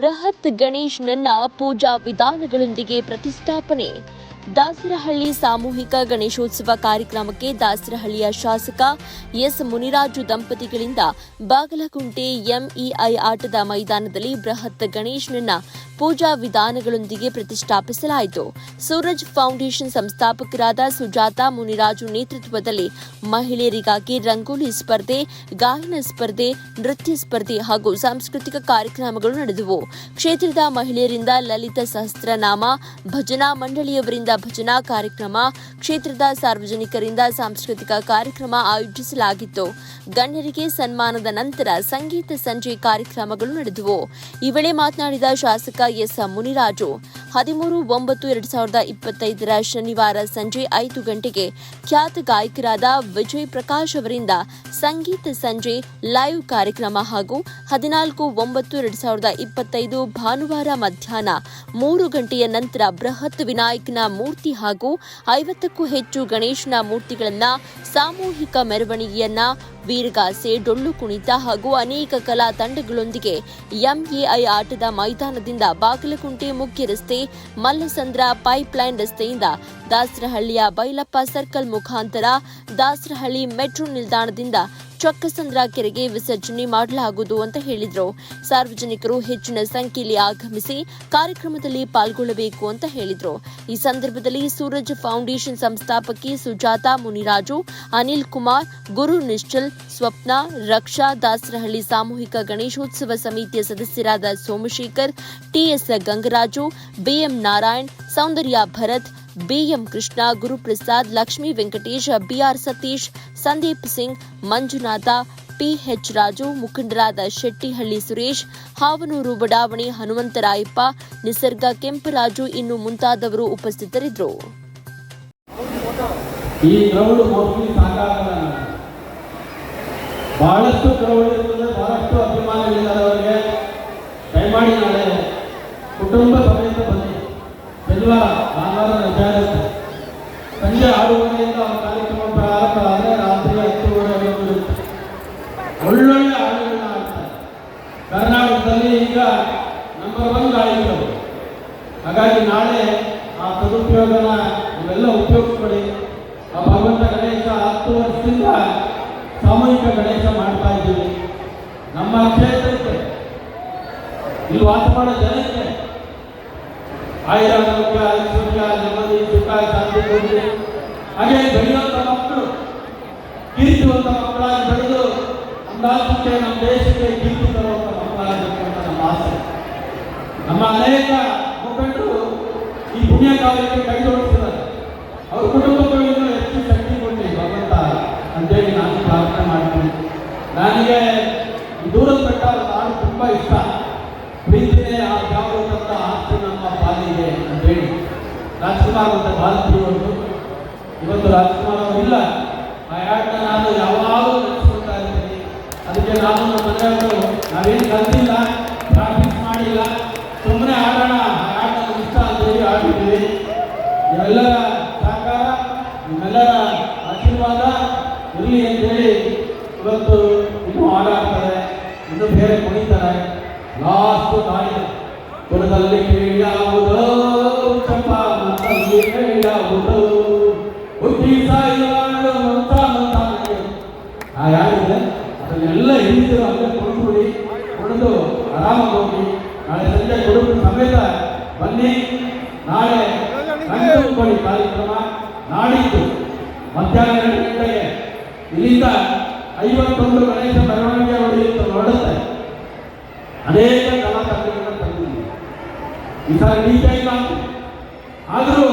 ಬೃಹತ್ ಗಣೇಶ್ನನ್ನ ಪೂಜಾ ವಿಧಾನಗಳೊಂದಿಗೆ ಪ್ರತಿಷ್ಠಾಪನೆ. ದಾಸರಹಳ್ಳಿ ಸಾಮೂಹಿಕ ಗಣೇಶೋತ್ಸವ ಕಾರ್ಯಕ್ರಮಕ್ಕೆ ದಾಸರಹಳ್ಳಿಯ ಶಾಸಕ ಎಸ್ ಮುನಿರಾಜು ದಂಪತಿಗಳಿಂದ ಬಾಗಲಕುಂಟೆ ಎಂಇಐ ಆಟದ ಮೈದಾನದಲ್ಲಿ ಬೃಹತ್ ಗಣೇಶನನ್ನ ಪೂಜಾ ವಿಧಾನಗಳೊಂದಿಗೆ ಪ್ರತಿಷ್ಠಾಪಿಸಲಾಯಿತು. ಸೂರಜ್ ಫೌಂಡೇಶನ್ ಸಂಸ್ಥಾಪಕರಾದ ಸುಜಾತ ಮುನಿರಾಜು ನೇತೃತ್ವದಲ್ಲಿ ಮಹಿಳೆಯರಿಗಾಗಿ ರಂಗೋಲಿ ಸ್ಪರ್ಧೆ, ಗಾಯನ ಸ್ಪರ್ಧೆ, ನೃತ್ಯ ಸ್ಪರ್ಧೆ ಹಾಗೂ ಸಾಂಸ್ಕೃತಿಕ ಕಾರ್ಯಕ್ರಮಗಳು ನಡೆದವು. ಕ್ಷೇತ್ರದ ಮಹಿಳೆಯರಿಂದ ಲಲಿತ ಸಹಸ್ರನಾಮ, ಭಜನಾ ಮಂಡಳಿಯವರಿಂದ ಭಜನಾ ಕಾರ್ಯಕ್ರಮ ಕ್ಷೇತ್ರದ ಸಾರ್ವಜನಿಕರಿಂದ ಸಾಂಸ್ಕೃತಿಕ ಕಾರ್ಯಕ್ರಮ ಆಯೋಜಿಸಲಾಗಿತ್ತು. ಗಣ್ಯರಿಗೆ ಸನ್ಮಾನದ ನಂತರ ಸಂಗೀತ ಸಂಜೆ ಕಾರ್ಯಕ್ರಮಗಳು ನಡೆದವು. ಈ ವೇಳೆ ಮಾತನಾಡಿದ ಶಾಸಕ ಎಸ್ ಮುನಿರಾಜು, ಹದಿಮೂರು ಒಂಬತ್ತು ಎರಡ್ ಸಾವಿರದ ಇಪ್ಪತ್ತೈದರ ಶನಿವಾರ ಸಂಜೆ ಐದು ಗಂಟೆಗೆ ಖ್ಯಾತ ಗಾಯಕರಾದ ವಿಜಯ್ ಪ್ರಕಾಶ್ ಅವರಿಂದ ಸಂಗೀತ ಸಂಜೆ ಲೈವ್ ಕಾರ್ಯಕ್ರಮ ಹಾಗೂ ಹದಿನಾಲ್ಕು ಒಂಬತ್ತು ಎರಡ್ ಸಾವಿರದ ಇಪ್ಪತ್ತೈದು ಭಾನುವಾರ ಮಧ್ಯಾಹ್ನ ಮೂರು ಗಂಟೆಯ ನಂತರ ಬೃಹತ್ ವಿನಾಯಕನ ಮೂರ್ತಿ ಹಾಗೂ ಐವತ್ತಕ್ಕೂ ಹೆಚ್ಚು ಗಣೇಶನ ಮೂರ್ತಿಗಳನ್ನ ಸಾಮೂಹಿಕ ಮೆರವಣಿಗೆಯನ್ನ ವೀರಗಾಸೆ, ಡೊಳ್ಳು ಕುಣಿತ ಹಾಗೂ ಅನೇಕ ಕಲಾ ತಂಡಗಳೊಂದಿಗೆ ಎಂಎಐ ಆಟದ ಮೈದಾನದಿಂದ ಬಾಗಲಕುಂಟೆ ಮುಖ್ಯ ರಸ್ತೆ, ಮಲ್ಲಸಂದ್ರ ಪೈಪ್ಲೈನ್ ರಸ್ತೆಯಿಂದ ದಾಸರಹಳ್ಳಿಯ ಬೈಲಪ್ಪ ಸರ್ಕಲ್ ಮುಖಾಂತರ ದಾಸರಹಳ್ಳಿ ಮೆಟ್ರೋ ನಿಲ್ದಾಣದಿಂದ ಚೊಕ್ಕಸಂದ್ರ ಕೆರೆಗೆ ವಿಸರ್ಜನೆ ಮಾಡಲಾಗುವುದು ಅಂತ ಹೇಳಿದರು. ಸಾರ್ವಜನಿಕರು ಹೆಚ್ಚಿನ ಸಂಖ್ಯೆಯಲ್ಲಿ ಆಗಮಿಸಿ ಕಾರ್ಯಕ್ರಮದಲ್ಲಿ ಪಾಲ್ಗೊಳ್ಳಬೇಕು ಅಂತ ಹೇಳಿದರು. ಈ ಸಂದರ್ಭದಲ್ಲಿ ಸೂರಜ್ ಫೌಂಡೇಶನ್ ಸಂಸ್ಥಾಪಕಿ ಸುಜಾತ ಮುನಿರಾಜು, ಅನಿಲ್ ಕುಮಾರ್, ಗುರು ನಿಶ್ಚಲ್, ಸ್ವಪ್ನ, ರಕ್ಷಾ ದಾಸರಹಳ್ಳಿ ಸಾಮೂಹಿಕ ಗಣೇಶೋತ್ಸವ ಸಮಿತಿಯ ಸದಸ್ಯರಾದ Somashekar, TS Gangaraju, BM Narayan, Soundarya Bharat BM Krishna, Guruprasad, Lakshmi Venkatesh, BR Satish, Sandeep Singh, Manjunatha, PH Raju, ಮುಖಂಡರಾದ ಶೆಟ್ಟಿಹಳ್ಳಿ ಸುರೇಶ್, ಹಾವನೂರು ಬಡಾವಣೆ ಹನುಮಂತರಾಯಪ್ಪ, ನಿಸರ್ಗ ಕೆಂಪರಾಜು ಇನ್ನು ಮುಂತಾದವರು ಉಪಸ್ಥಿತರಿದ್ದರು. ಬಹಳಷ್ಟು ಬಹಳಷ್ಟು ಅಭಿಮಾನಿಗಳಿದ್ದಾರೆ ಅವರಿಗೆ. ದಯಮಾಡಿ ಕುಟುಂಬ ಸಮೇತ ಬನ್ನಿ ಶನಿವಾರ ಭಾನುವಾರ ರಜೆ ಇರುತ್ತೆ ಸಂಜೆ ಆರೂವರೆಯಿಂದ ಒಂದು ಕಾರ್ಯಕ್ರಮ ಪ್ರಾರಂಭ ಆದರೆ ರಾತ್ರಿ ಇರುತ್ತೆ ಒಳ್ಳೊಳ್ಳೆ ಹಾಡುಗಳನ್ನ ಹಾಡ್ತಾರೆ. ಕರ್ನಾಟಕದಲ್ಲಿ ಈಗ ನಂಬರ್ ಒನ್ ಗಾಯಕರು. ಹಾಗಾಗಿ ನಾಳೆ ಆ ಸದುಪಯೋಗನ ನೀವೆಲ್ಲ ಉಪಯೋಗಿಸ್ಕೊಳ್ಳಿ ಆ ಭಗವಂತ ಗಣೇಶ ಹತ್ತು ವರ್ಷದಿಂದ ಸಾಮೂಹಿಕ ಗಣೇಶ ಮಾಡ್ತಾ ಇದ್ದೀವಿ. ನಮ್ಮ ಕ್ಷೇತ್ರಕ್ಕೆ, ಇಲ್ಲಿ ವಾಸ ಮಾಡೋ ಜನಕ್ಕೆ ಆಯುರಾರೋಗ್ಯ ಐಶ್ವರ್ಯ ನೆಮ್ಮದಿ, ಸುಖ, ಶಾಂತಿ ಕೊಡಲಿ ಹಾಗೆ ಬೆಳೆಯುವಂಥ ಮಕ್ಕಳು ಕೀರ್ತಿವಂತ ಮಕ್ಕಳಾಗಿ ಬೆಳೆದು ರಾಜ್ಯಕ್ಕೆ ನಮ್ಮ ದೇಶಕ್ಕೆ ಕೀರ್ತಿ ತರುವಂಥ ಮಕ್ಕಳಾಗಬೇಕು ಅಂತ ನಮ್ಮ ಆಸೆ. ನಮ್ಮ ಅನೇಕ ಮುಖಂಡರು ಈ ಪುಣ್ಯ ಕಾರ್ಯಕ್ಕೆ ಕೈ ಜೋಡಿಸಿದ್ದಾರೆ. ಅವ್ರ ಇನ್ನೂ ಹೆಚ್ಚು ಶಕ್ತಿ ಕೊಡಲಿ ಭಗವಂತ ಅಂತೇಳಿ ನಾನು ಪ್ರಾರ್ಥನೆ ಮಾಡ್ತೀನಿ. ನನಗೆ ದೂರದ ಬೆಟ್ಟ ಹಾಡು ತುಂಬ ಇಷ್ಟ. ಪ್ರೀತಿನೇ ಆ ಜಾಗೃತ ಆಸ್ತಿ ನಮ್ಮ ಪಾಲಿಗೆ ಅಂತೇಳಿ. ರಾಜ್ಕುಮಾರ್ ಅಂತ ಭಾರತೀಯವರು ಇವತ್ತು ರಾಜ್ಕುಮಾರ್ ಇಲ್ಲ. ಆ ನಾನು ಯಾವಾಗಲೂ ನೆನೆಸ್ಕೊಳ್ತಾ ಇದ್ದೀನಿ ಅದಕ್ಕೆ ನಾನು ನಮ್ಮ ಮನೆಯವರು, ನಾವೇನು ಕಲ್ತಿಲ್ಲ ಪ್ರಾಕ್ಟೀಸ್ ಮಾಡಿಲ್ಲ. ಸುಮ್ಮನೆ ಆಡೋಣ ಆ ಇಷ್ಟ ಅಂತ ಹೇಳಿ ಆಡಿದ್ದೀವಿ ಇವೆಲ್ಲರ ಸಹಕಾರ, ನಿಮ್ಮೆಲ್ಲರ ಆಶೀರ್ವಾದ ಇರಲಿ ಅಂತೇಳಿ ಇವತ್ತು ಇನ್ನೂ ಆಡಾಡ್ತಾರೆ ಇನ್ನೂ ಬೇರೆ ಕುಣಿತಾರೆ. ಲಾಸ್ಟ್ ತಾಯಿ ಕುಲದಲ್ಲಿ ಕೇಳಾವುದೋ ಚಂಪ ಮತ್ತಲ್ಲಿ ಕೇಳಾವುದೋ ಯಾರಿದೆ? ಅದನ್ನೆಲ್ಲ ಹಿಡಿದು ಅಲ್ಲೇ ಕೊಡ್ಬಿಡಿ ಕುಡಿದು ಆರಾಮಾಗಿ ಹೋಗಿ. ನಾಳೆ ಸಂಜೆ ಕುಡುಂಬ ಸಮೇತ ಬನ್ನಿ. ನಾಳೆ ರಂಗಭೂಮಿ ಕಾರ್ಯಕ್ರಮ ನಾಡಿದ್ದು. ಮಧ್ಯಾಹ್ನ ಎರಡು ಗಂಟೆಗೆ. ಇಲ್ಲಿಂದ ಐವತ್ತೊಂದು ಗಣೇಶ ಮೆರವಣಿಗೆ ಹೊಡೆಯುತ್ತೆ ಹೊರಡುತ್ತೆ ಅನೇಕ ಕಲಾ ತಂಡಗಳನ್ನು ಈ ಸಲ ಇಲ್ಲ ಆದರೂ